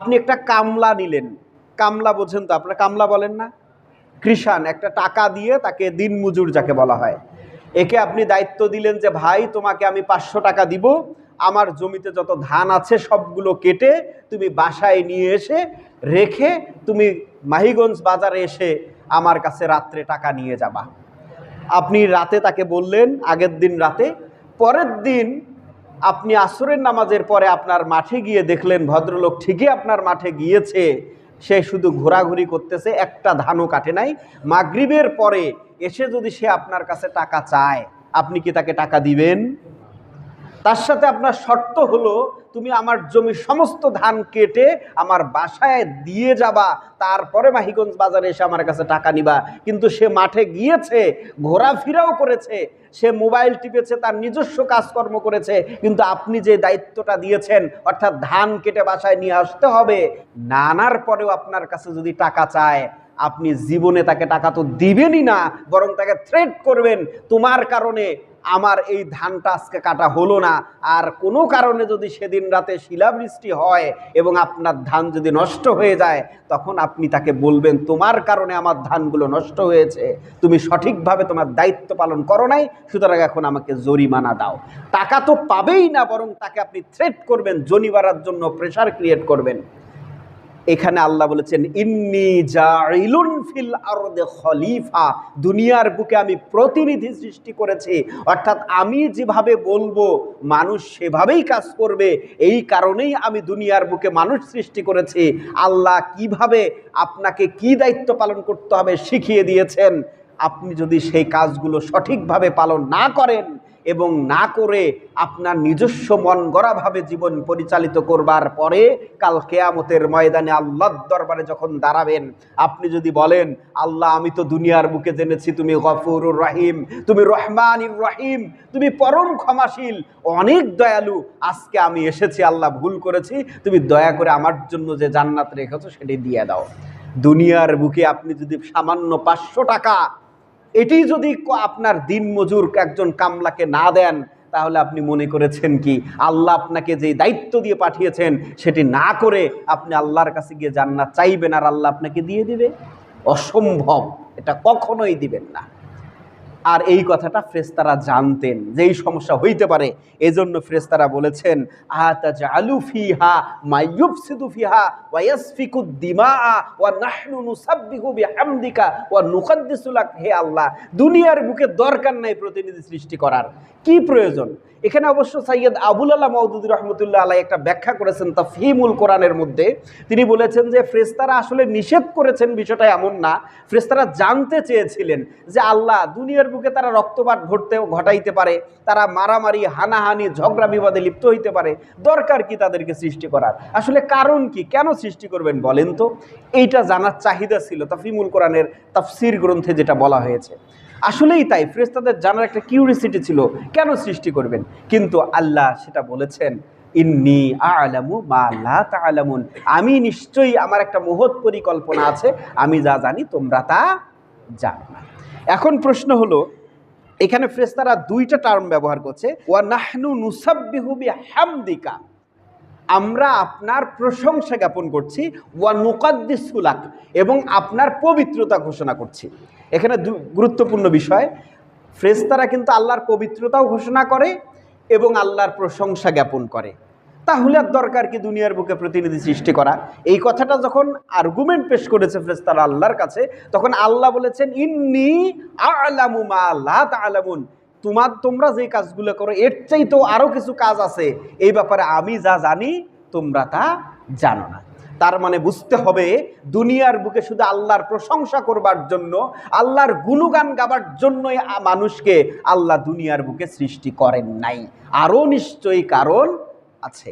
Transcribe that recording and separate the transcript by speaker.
Speaker 1: আপনি একটা কামলা নিলেন। কামলা বোঝেন তো, আপনারা কামলা বলেন না? কৃষাণ, একটা টাকা দিয়ে তাকে দিন মজুর যাকে বলা হয়। একে আপনি দায়িত্ব দিলেন যে, ভাই, তোমাকে আমি পাঁচশো টাকা দিব। আমার জমিতে যত ধান আছে সবগুলো কেটে তুমি বাসায় নিয়ে এসে রেখে তুমি মাহিগঞ্জ বাজারে এসে আমার কাছে রাত্রে টাকা নিয়ে যাবা। আপনি রাতে তাকে বললেন, আগের দিন রাতে। পরের দিন আপনি আসরের নামাজের পরে আপনার মাঠে গিয়ে দেখলেন ভদ্রলোক ঠিকই আপনার মাঠে গিয়েছে। সে শুধু ঘোরাঘুরি করতেছে, একটা ধানও কাটে নাই। মাগরিবের পরে এসে যদি সে আপনার কাছে টাকা চায়, আপনি কি তাকে টাকা দিবেন? তার সাথে আপনার শর্ত হলো, তুমি আমার জমির সমস্ত ধান কেটে আমার বাসায় দিয়ে যাবা, তারপরে মাহিগঞ্জ বাজারে এসে আমার কাছে টাকা নিবা। কিন্তু সে মাঠে গিয়েছে, ঘোরাফেরাও করেছে, সে মোবাইল টিপেছে, তার নিজস্ব কাজকর্ম করেছে, কিন্তু আপনি যে দায়িত্বটা দিয়েছেন, অর্থাৎ ধান কেটে বাসায় নিয়ে আসতে হবে, নানার পরেও আপনার কাছে যদি টাকা চায় আপনি জীবনে তাকে টাকা তো দিবেনই না, বরং তাকে থ্রেট করবেন। তোমার কারণে আমার এই ধানটা আজকে কাটা হলো না। আর কোনো কারণে যদি সেদিন রাতে শিলাবৃষ্টি হয় এবং আপনার ধান যদি নষ্ট হয়ে যায়, তখন আপনি তাকে বলবেন, তোমার কারণে আমার ধানগুলো নষ্ট হয়েছে। তুমি সঠিকভাবে তোমার দায়িত্ব পালন করো নাই, সুতরাং এখন আমাকে জরিমানা দাও। টাকা তো পাবেই না, বরং তাকে আপনি থ্রেট করবেন, জরিমানার জন্য প্রেশার ক্রিয়েট করবেন। এখানে আল্লাহ বলেছেন, ইন্নি জাইলুন ফিল আরদে খলিফা। দুনিয়ার বুকে আমি প্রতিনিধি সৃষ্টি করেছি। অর্থাৎ আমি যেভাবে বলব, মানুষ সেভাবেই কাজ করবে। এই কারণেই আমি দুনিয়ার বুকে মানুষ সৃষ্টি করেছি। আল্লাহ কীভাবে আপনাকে কি দায়িত্ব পালন করতে হবে শিখিয়ে দিয়েছেন। আপনি যদি সেই কাজগুলো সঠিকভাবে পালন না করেন এবং না করে আপনার নিজস্ব মন গড়াভাবে জীবন পরিচালিত করবার পরে কাল কেয়ামতের ময়দানে আল্লাহর দরবারে যখন দাঁড়াবেন, আপনি যদি বলেন, আল্লাহ, আমি তো দুনিয়ার বুকে জেনেছি, তুমি গফুরুর রহিম, তুমি রহমানির রহিম, তুমি পরম ক্ষমাশীল, অনেক দয়ালু, আজকে আমি এসেছি, আল্লাহ ভুল করেছি, তুমি দয়া করে আমার জন্য যে জান্নাত রেখেছো, সেটি দিয়ে দাও। দুনিয়ার বুকে আপনি যদি সামান্য পাঁচশো টাকা এটি যদি আপনার দিন মজুর একজন কামলাকে না দেন, তাহলে আপনি মনে করেছেন কি? আল্লাহ আপনাকে যে দায়িত্ব দিয়ে পাঠিয়েছেন, সেটি না করে আপনি আল্লাহর কাছে গিয়ে জান্নাত চাইবেন আর আল্লাহ আপনাকে দিয়ে দিবে? অসম্ভব। এটা কখনোই দিবেন না। আর এই কথাটা ফ্রেস্তারা জানতেন যে এই সমস্যা হইতে পারে। এজন্য ফ্রেস্তারা বলেছেন আতাজ আলু ফিহা নুকাদ্দিসু হে আল্লাহ, দুনিয়ার বুকে দরকার নাই প্রতিনিধি সৃষ্টি করার। কি প্রয়োজন? এখানে অবশ্য সৈয়দ আবুল আল্লাহ মৌদুদ রহমতুল্লাহ আলাই একটা ব্যাখ্যা করেছেন তা ফিমুল কোরআনের মধ্যে। তিনি বলেছেন যে ফ্রেস্তারা আসলে নিষেধ করেছেন বিষয়টা এমন না। ফ্রেস্তারা জানতে চেয়েছিলেন যে, আল্লাহ দুনিয়ার বুকে তারা রক্তপাত ঘটতে ঘটাইতে পারে, তারা মারামারি, হানাহানি, ঝগড়া বিবাদে লিপ্ত হইতে পারে, দরকার কি তাদেরকে সৃষ্টি করার? আসলে কারণ কি? কেন সৃষ্টি করবেন বলেন তো? এইটা জানার চাহিদা ছিল তাফিমুল কোরআনের তাফসির গ্রন্থে যেটা বলা হয়েছে। আসলেই তাই ফ্রেস্তাদের জানার একটা কিউরিসিটি ছিল, কেন সৃষ্টি করবেন? কিন্তু আল্লাহ সেটা বলেছেন, ইন্নি আলামু মা লা তালামুন। আমি নিশ্চয়ই আমার একটা মহৎ পরিকল্পনা আছে, আমি যা জানি তোমরা তা জানো না। এখন প্রশ্ন হলো, এখানে ফ্রেস্তারা দুইটা টার্ম ব্যবহার করছে, ওয়া নাহনু নুসাব্বিহু বিহামদিকা। আমরা আপনার প্রশংসা জ্ঞাপন করছি, ওয়া নুকাদ্দিসুলাক এবং আপনার পবিত্রতা ঘোষণা করছি। এখানে গুরুত্বপূর্ণ বিষয় ফ্রেস্তারা কিন্তু আল্লাহর পবিত্রতাও ঘোষণা করে এবং আল্লাহর প্রশংসা জ্ঞাপন করে। তাহলে আর দরকার কি দুনিয়ার বুকে প্রতিনিধি সৃষ্টি করা? এই কথাটা যখন আর্গুমেন্ট পেশ করেছে ফ্রেস্তারা আল্লাহর কাছে, তখন আল্লাহ বলেছেন, ইন্নি আলামু মা লা তালামুন। তোমার, তোমরা যে কাজগুলো করো, এর চাইতেও আরও কিছু কাজ আছে। এই ব্যাপারে আমি যা জানি, তোমরা তা জানো না। তার মানে বুঝতে হবে, দুনিয়ার বুকে শুধু আল্লাহর প্রশংসা করবার জন্য, আল্লাহর গুণগান গাবার জন্যই মানুষকে আল্লাহ দুনিয়ার বুকে সৃষ্টি করেন নাই। আরও নিশ্চয়ই কারণ আছে।